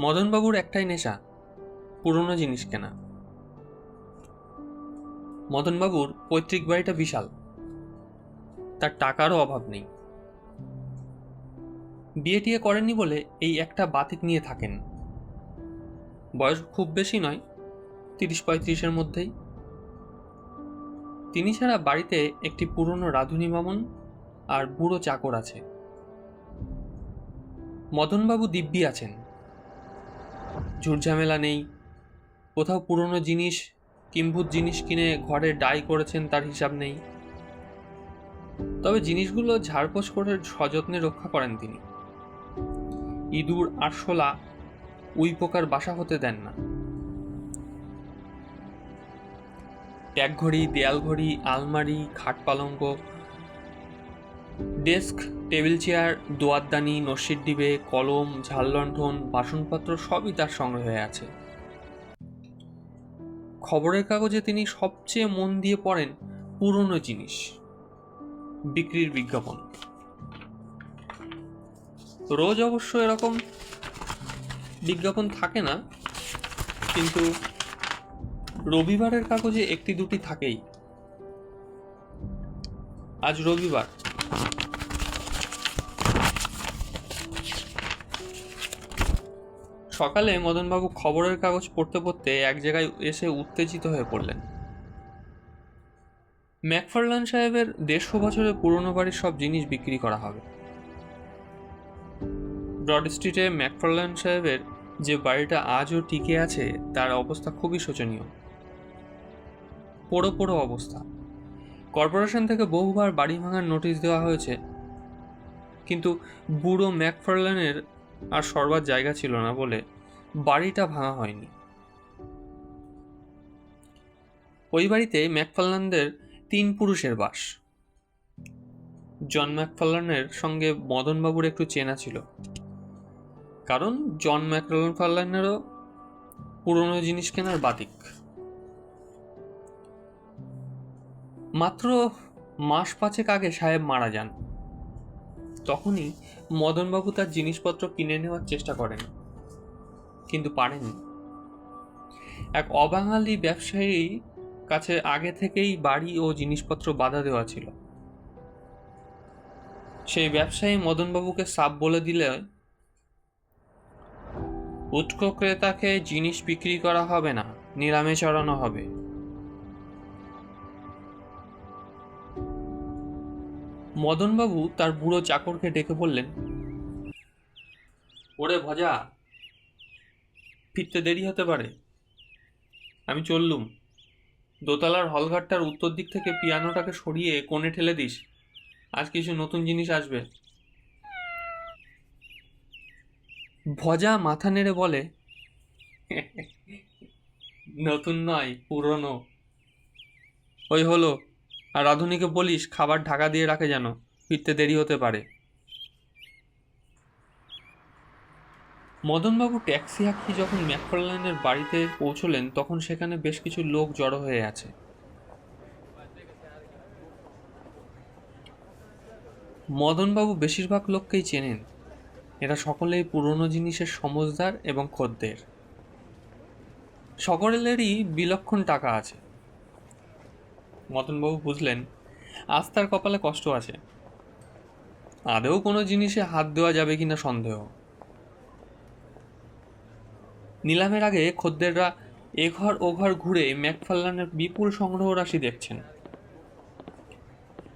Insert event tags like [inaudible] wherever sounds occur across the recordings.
মদনবাবুর একটাই নেশা, পুরনো জিনিস কেনা। মদনবাবুর পৈতৃক বাড়িটা বিশাল। তার টাকারও অভাব নেই। বিয়ে টিয়ে করেননি বলে এই একটা বাতিক নিয়ে থাকেন। বয়স খুব বেশি নয়, তিরিশ পঁয়ত্রিশের মধ্যেই। তিনি ছাড়া বাড়িতে একটি পুরনো রাধুনী মামন আর বুড়ো চাকর আছে। মদনবাবু দিব্যি আছেন। ঝুটঝামেলা নেই। কোথাও পুরনো জিনিস, কিম্ভূত জিনিস কিনে ঘরে ডাই করেছেন তার হিসাব নেই। তবে জিনিসগুলো ঝাড়পোছ করে সযত্নে রক্ষা করেন তিনি। ইঁদুর আরশোলা উই পোকার বাসা হতে দেন না। ট্যাগ ঘড়ি দেয়াল ঘড়ি আলমারি, খাট পালঙ্ক ডেস্ক, টেবিল চেয়ার, দোয়ারদানি নস্যির ডিবে, কলম, ঝাল লণ্ঠন, বাসনপত্র সবই তার সংগ্রহে আছে। খবরের কাগজে তিনি সবচেয়ে মন দিয়ে পড়েন পুরনো জিনিস, বিক্রির বিজ্ঞাপন। রোজ অবশ্য এরকম বিজ্ঞাপন থাকে না, কিন্তু রবিবারের কাগজে একটি দুটি থাকেই। আজ রবিবার। সকালে মদনবাবু খবরের কাগজ পড়তে পড়তে এক জায়গায় এসে উত্তেজিত হয়ে পড়লেন। ম্যাকফারলান সাহেবের দেড়শো বছরের পুরনো বাড়ির সব জিনিস বিক্রি করা হবে। ব্রড স্ট্রিটে ম্যাকফারলান সাহেবের যে বাড়িটা আজও টিকে আছে, তার অবস্থা খুবই শোচনীয়। পোড়ো পোড়ো অবস্থা। কর্পোরেশন থেকে বহুবার বাড়ি ভাঙার নোটিশ দেওয়া হয়েছে। কিন্তু বুড়ো ম্যাকফারলানের আর সরবার জায়গা ছিল না বলে বাড়িটা ভাঙা হয়নি। ওই বাড়িতে ম্যাকফার্লানদের তিন পুরুষের বাস। জন ম্যাকফারলানের সঙ্গে মদনবাবুর একটু চেনা ছিল। কারণ জন ম্যাকফারলানেরও পুরনো জিনিস কেনার বাতিক। মাত্র মাস পাঁচেক আগে সাহেব মারা যান। তখনই মদনবাবু তার জিনিসপত্র কিনে নেওয়ার চেষ্টা করেন, কিন্তু পারেননি। এক অবাঙালি ব্যবসায়ী কাছে আগে থেকেই বাড়ি ও জিনিসপত্র বাধা দেওয়া ছিল। সেই ব্যবসায়ী মদনবাবুকে সাপ বলে দিলে উৎক ক্রেতাকে জিনিস বিক্রি করা হবে না নিলামে চড়ানো হবে। মদনবাবু তার বুড়ো চাকরকে ডেকে বললেন, ওরে ভজা, ফিরতে দেরি হতে পারে। আমি চললুম। দোতলার হলঘাটটার উত্তর দিক থেকে পিয়ানোটাকে সরিয়ে কোণে ঠেলে দিস। আজ কিছু নতুন জিনিস আসবে। ভজা মাথা নেড়ে বলে, নতুন নয়, পুরনো। ওই হলো আর রাধুনিকে বলিস খাবার ঢাকা দিয়ে রাখে যেন, ফিরতে দেরি হতে পারে। মদনবাবু ট্যাক্সি হাঁকি যখন ম্যাকফারলাইনের বাড়িতে পৌঁছলেন, তখন সেখানে বেশ কিছু লোক জড়ো হয়ে আছে। মদনবাবু বেশিরভাগ লোককেই চেনেন। এরা সকলেই পুরনো জিনিসের সমজদার এবং খদ্দের। সকলেরই বিলক্ষণ টাকা আছে। মদনবাবু বুঝলেন আজ তার কপালে কষ্ট আছে। আদেও কোনো জিনিসে হাত দেওয়া যাবে কিনা সন্দেহ। নিলামের আগে খদ্দেররা এ ঘর ও ঘুরে ম্যাকফাল্লানের বিপুল সংগ্রহ রাশি দেখছেন।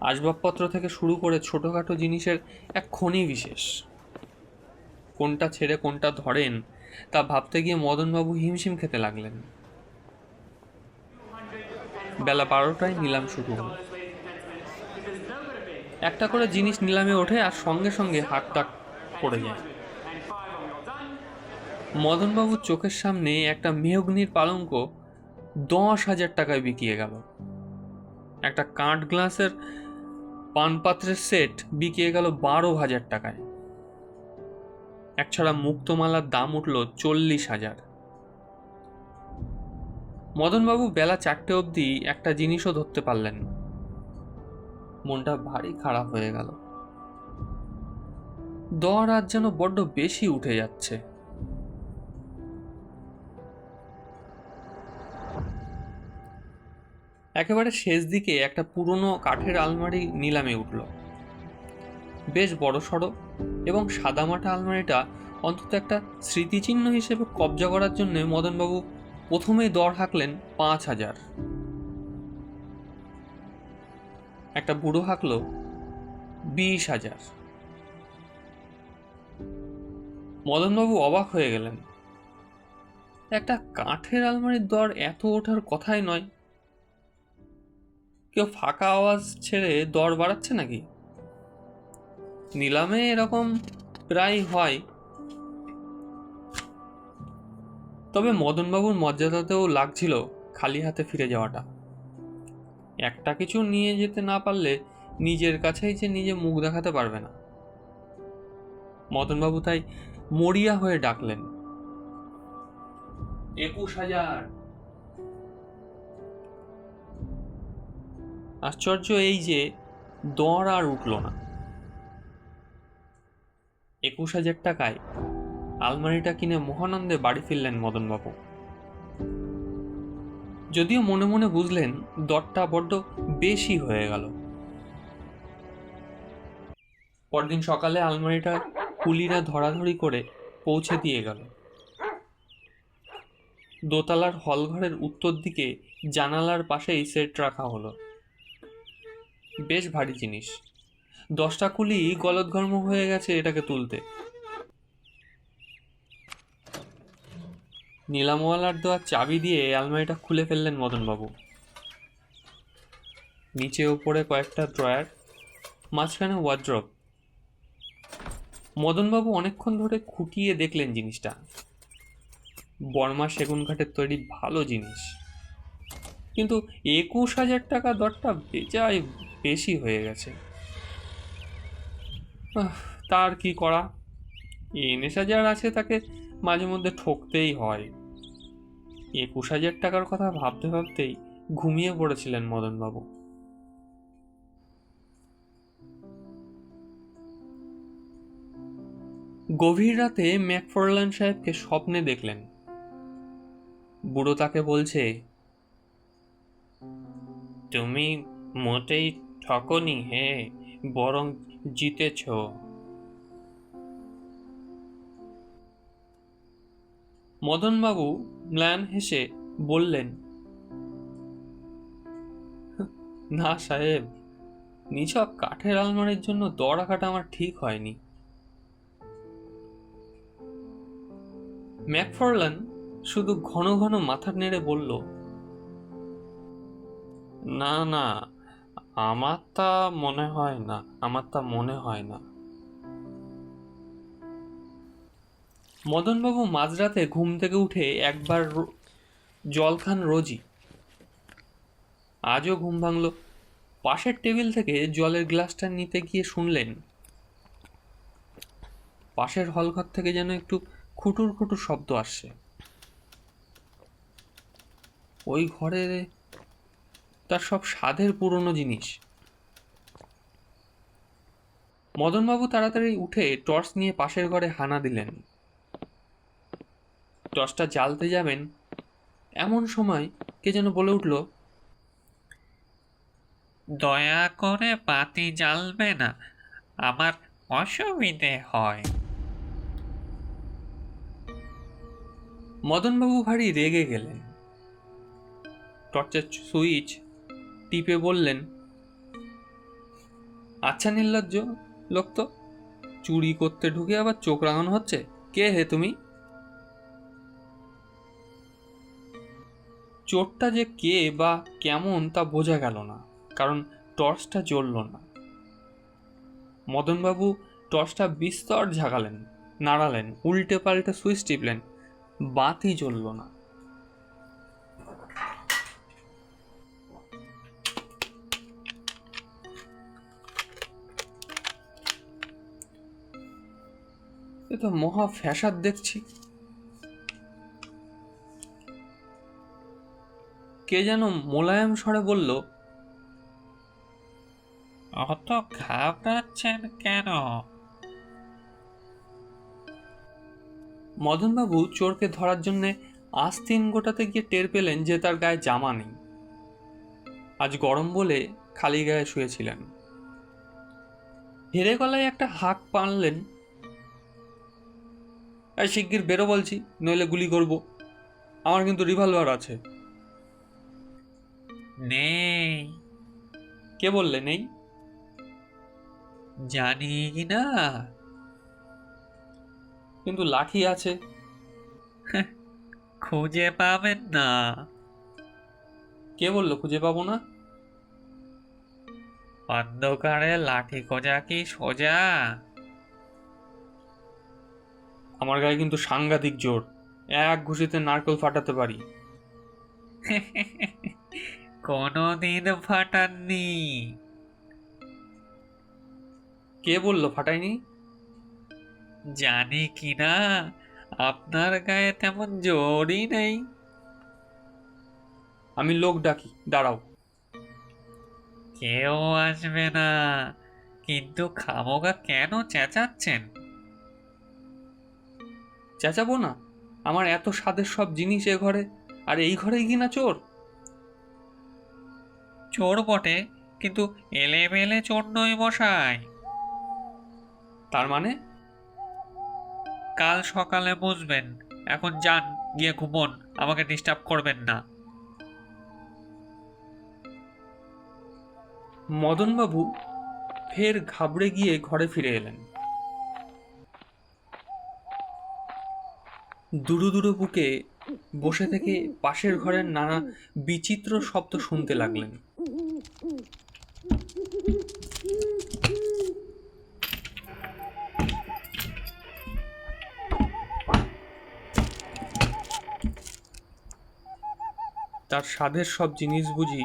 আসবাবপত্র থেকে শুরু করে ছোটোখাটো জিনিসের এক খনি বিশেষ। কোনটা ছেড়ে কোনটা ধরেন, তা ভাবতে গিয়ে মদনবাবু হিমশিম খেতে লাগলেন। বেলা বারোটায় নিলাম শুরু হলো। একটা করে জিনিস নিলামে ওঠে আর সঙ্গে সঙ্গে হাক টাক পড়ে যায়। মদনবাবুর চোখের সামনে একটা মেহগ্নির পালঙ্ক দশ হাজার টাকায় বিকিয়ে গেল। একটা কাঠ গ্লাসের পানপাত্রের সেট বিকিয়ে গেল বারো হাজার টাকায়। একছাড়া মুক্তমালার দাম উঠল চল্লিশ হাজার। মদনবাবু বেলা চারটে অবধি একটা জিনিসও ধরতে পারলেন মনটা ভারী খারাপ হয়ে গেল। দর আজ যেন বড্ড বেশি উঠে যাচ্ছে। একেবারে শেষ দিকে একটা পুরনো কাঠের আলমারি নিলামে উঠল। বেশ বড় সড়ো এবং সাদামাটা আলমারিটা অন্তত একটা স্মৃতিচিহ্ন হিসেবে কবজা করার জন্য মদনবাবু প্রথমেই দর হাঁকলেন পাঁচ হাজার। একটা বুড়ো হাঁকলো বিশ হাজার। মদনবাবু অবাক হয়ে গেলেন। একটা কাঠের আলমারির দর এত ওঠার কথাই নয়। কেউ ফাঁকা আওয়াজ ছেড়ে দর বাড়াচ্ছে নাকি? নিলামে এরকম প্রায় হয়। তবে মদনবাবুর মর্যাদাতেও লাগছিল খালি হাতে ফিরে যাওয়াটা। একটা কিছু নিয়ে যেতে না পারলে নিজের কাছেই যে নিজে মুখ দেখাতে পারবে না। মদনবাবু তাই মরিয়া হয়ে ডাকলেন। একুশ হাজার। আশ্চর্য এই যে দর আর উঠল না। একুশ হাজার টাকায় আলমারিটা কিনে মহানন্দে বাড়ি ফিরলেন মদনবাবু। যদিও মনে মনে বুঝলেন, দরটা বড্ড বেশি হয়ে গেল। পরদিন সকালে আলমারিটা কুলিরা ধরাধরি করে পৌঁছে দিয়ে গেল। দোতলার হলঘরের উত্তর দিকে জানালার পাশেই সেট রাখা হলো। বেশ ভারী জিনিস। দশটা কুলি গলদঘর্ম হয়ে গেছে এটাকে তুলতে। নিলামওয়ালার দেওয়া চাবি দিয়ে আলমারিটা খুলে ফেললেন মদনবাবু। নিচে ওপরে কয়েকটা ড্রয়ার, মাঝখানে ওয়ার্ড্রপ। মদনবাবু অনেকক্ষণ ধরে খুঁটিয়ে দেখলেন জিনিসটা। বর্মা সেগুন কাঠের তৈরি ভালো জিনিস। কিন্তু একুশ হাজার টাকা দরটা বেজায় বেশি হয়ে গেছে। তার কি করা? এই নেশা যার আছে তাকে মাঝে মধ্যে ঠকতেই হয়। একুশ হাজার টাকার কথা ভাবতে ভাবতেই ঘুমিয়ে পড়েছিলেন মদনবাবু। গভীর রাতে ম্যাকফার্লান সাহেবকে স্বপ্নে দেখলেন। বুড়ো তাকে বলছে, তুমি মোটেই ঠকনি হে বরং জিতেছ। মদনবাবু ম্লান হেসে বললেন, না সাহেব, নিছক কাঠের আলমারির জন্য দর রাখাটা আমার ঠিক হয়নি। ম্যাকফার্লান শুধু ঘন ঘন মাথা নেড়ে বলল, না না, আমার তা মনে হয় না, আমার তা মনে হয় না। মদনবাবু মাঝরাতে ঘুম থেকে উঠে একবার জল খান রোজই। আজও ঘুম ভাঙল। পাশের টেবিল থেকে জলের গ্লাসটা নিতে গিয়ে শুনলেন, পাশের হলঘর থেকে যেন একটু খুটুর খুটুর শব্দ আসছে। ওই ঘরে তার সব স্বাদের পুরনো জিনিস। মদনবাবু তাড়াতাড়ি উঠে টর্চ নিয়ে পাশের ঘরে হানা দিলেন। টর্চটা জ্বালতে যাবেন, এমন সময় কে যেন বলে উঠল, দয়া করে বাতি জ্বালবে না, আমার অসুবিধে হয়। মদনবাবু ভারী রেগে গেলেন। টর্চের সুইচ টিপে বললেন আচ্ছা নির্লজ্জ লোক তো, চুরি করতে ঢুকে আবার চোখ রাঙানো হচ্ছে। কে হে তুমি? চোরটা যে কে বা কেমন তা বোঝা গেল না, কারণ টর্চটা জ্বলল না। মদনবাবু টর্চটা বিস্তর ঝাঁকালেন, নাড়ালেন উল্টে পাল্টে সুইচ টিপলেন, বাতি জ্বলল না। এ তো মহা ফ্যাসাদ দেখছি। কে যেন মোলায়েম স্বরে বলল, অত ঘাবড়াচ্ছেন কেন? মদনবাবু চোরকে ধরার জন্যে আস্তিন গোটাতে গিয়ে টের পেলেন যে তার গায়ে জামা নেই। আজ গরম বলে খালি গায়ে শুয়েছিলেন। হেরে গলায় একটা হাঁক পানলেন শিগগির বেরো বলছি, নইলে গুলি করব। আমার কিন্তু রিভলভার আছে। নেই। কে বললে নেই? জানি না। কিন্তু লাঠি আছে। [laughs] খুঁজে পাবেন না। কে বলল খুঁজে পাবো না? অন্ধকারে লাঠি খোঁজা কি সোজা? আমার গায়ে কিন্তু সাংঘাতিক জোর। এক ঘুষিতে নারকেল ফাটাতে পারি। [laughs] কোনোদিন ফাটাননি। কে বলল ফাটাইনি জানি কি না আপনার গায়ে তেমন জোরই নেই। আমি লোক ডাকি দাঁড়াও। কেউ আসবে না কিন্তু খামোগা কেন চেঁচাচ্ছেন? চেঁচাবো না আমার এত স্বাদের সব জিনিস এ ঘরে আর এই ঘরেই কিনা চোর? চোর বটে কিন্তু এলেবেলে চোর নই মশাই। তার মানে? কাল সকালে বুঝবেন এখন যান গিয়ে ঘুমন আমাকে ডিস্টার্ব করবেন না। মদনবাবু ফের ঘাবড়ে গিয়ে ঘরে ফিরে এলেন। দুরু দুরু বুকে বসে থেকে পাশের ঘরের নানা বিচিত্র শব্দ শুনতে লাগলেন। তার স্বাদের সব জিনিস বুঝি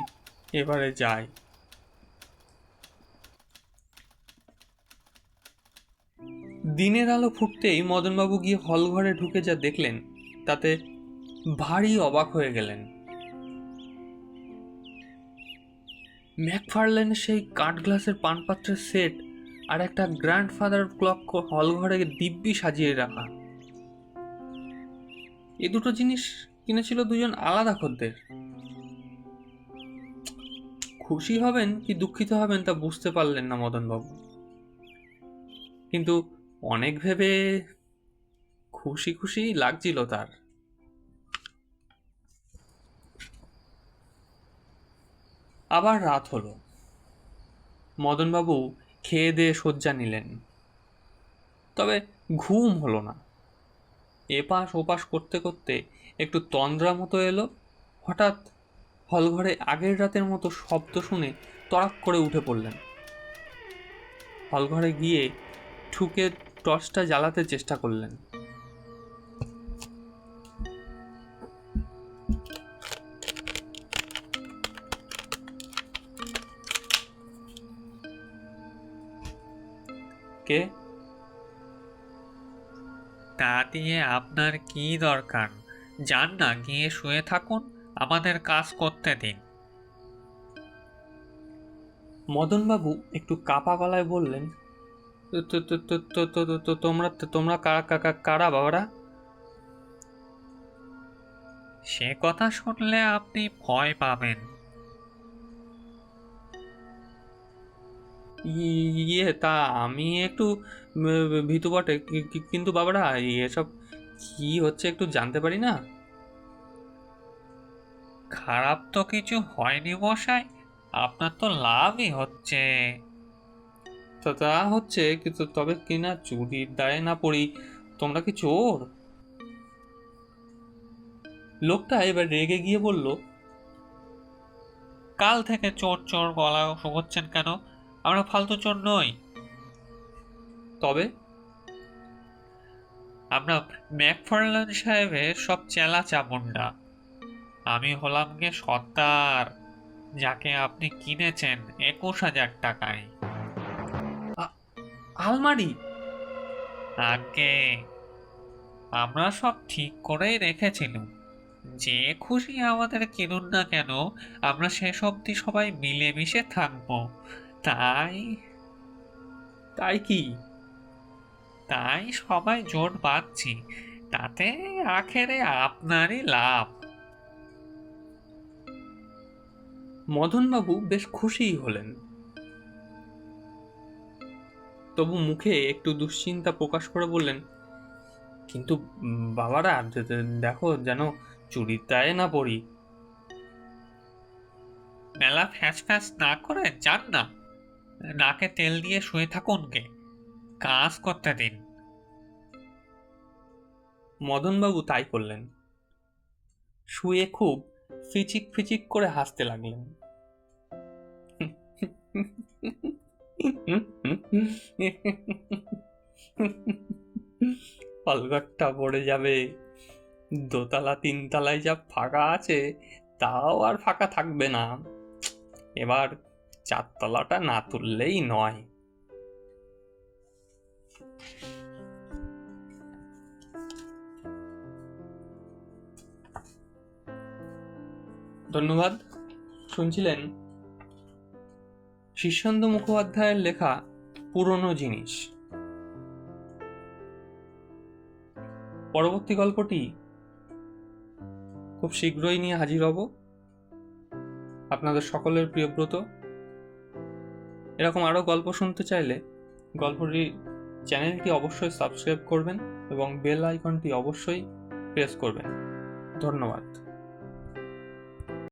এবারে যায়। দিনের আলো ফুটতেই মদনবাবু গিয়ে হল ঘরে ঢুকে যা দেখলেন, তাতে ভারী অবাক হয়ে গেলেন। ম্যাকফার্লেনের সেই কাঠ গ্লাসের পানপাত্রের সেট আর একটা গ্র্যান্ডফাদার ক্লক হল ঘরে দিব্যি সাজিয়ে রাখা। এ দুটো জিনিস কিনেছিল দুজন আলাদা খদ্দের। খুশি হবেন কি দুঃখিত হবেন তা বুঝতে পারলেন না মদনবাবু। কিন্তু অনেক ভেবে খুশি খুশি লাগছিল তার। আবার রাত হলো। মদনবাবু খেয়ে দিয়ে শয্যা নিলেন। তবে ঘুম হলো না। এপাশ ওপাশ করতে করতে একটু তন্দ্রা মতো এলো। হঠাৎ হলঘরে আগের রাতের মতো শব্দ শুনে তড়াক করে উঠে পড়লেন। হলঘরে গিয়ে ঠুকে টর্চটা জ্বালাতে চেষ্টা করলেন। থেকে তা দিয়ে আপনার কি দরকার? যান না গিয়ে শুয়ে থাকুন আমাদের কাজ করতে দিন। মদনবাবু একটু কাপা গলায় বললেন তোমরা তোমরা কারা বাবারা? সে কথা শুনলে আপনি ভয় পাবেন। ইয়ে তা আমি একটু ভীতু বটে। কিন্তু বাবারা, এসব কি হচ্ছে একটু জানতে পারি না? খারাপ তো কিছু হয়নি মশাই, আপনার তো লাভই হচ্ছে। তো হচ্ছে, কিন্তু তবে কিনা চুরির দায়ে না পড়ি, তোমরা কি চোর? লোকটা এবার রেগে গিয়ে বলল, কাল থেকে চোর চোর গলা শুকোচ্ছেন কেন? আমরা ফালতু চোর নই। তবে আমরা ম্যাকফার্লান সাহেবের সব চেলা চামুন্ডা আমি হলাম গিয়ে সর্দার যাকে আপনি কিনেছেন একুশ হাজার টাকায়। আলমারি? আগে আমরা সব ঠিক করেই রেখেছিলাম। যে খুশি আমাদের কিনুন না কেন আমরা শেষ অবধি সবাই মিলেমিশে থাকব। তাই? তাই কি? তাই সবাই জোট বাঁধছি তাতে আখেরে আপনারই লাভ। মদনবাবু বেশ খুশিই হলেন। তবু মুখে একটু দুশ্চিন্তা প্রকাশ করে বললেন, কিন্তু বাবারা দেখো যেন চুরির দায়ে না পড়ি। মেলা ফ্যাঁস ফ্যাস না করে যান না। নাকে তেল দিয়ে শুয়ে থাকুন গে কাজ করতে দিন। মদনবাবু তাই করলেন। শুয়ে খুব ফিচিক ফিচিক করে হাসতে লাগলেন। হলঘরটা পড়ে যাবে। দোতলা তিনতলায় যা ফাঁকা আছে, তাও আর ফাঁকা থাকবে না। এবার চারতলাটা না তুললেই নয়। ধন্যবাদ। শুনছিলেন শীর্ষেন্দু মুখোপাধ্যায়ের লেখা পুরনো জিনিস। পরবর্তী গল্পটি খুব শীঘ্রই নিয়ে হাজির হব। আপনাদের সকলের প্রিয়ব্রত এরকম আরও গল্প শুনতে চাইলে গল্পটি চ্যানেলটি অবশ্যই সাবস্ক্রাইব করবেন এবং বেল আইকনটি অবশ্যই প্রেস করবেন। ধন্যবাদ।